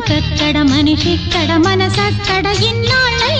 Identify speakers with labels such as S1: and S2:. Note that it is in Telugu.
S1: కట్టడ పలుకెక్కడ మనిషిక్కడ మనసక్కడ ఇన్నాళ్ళైనా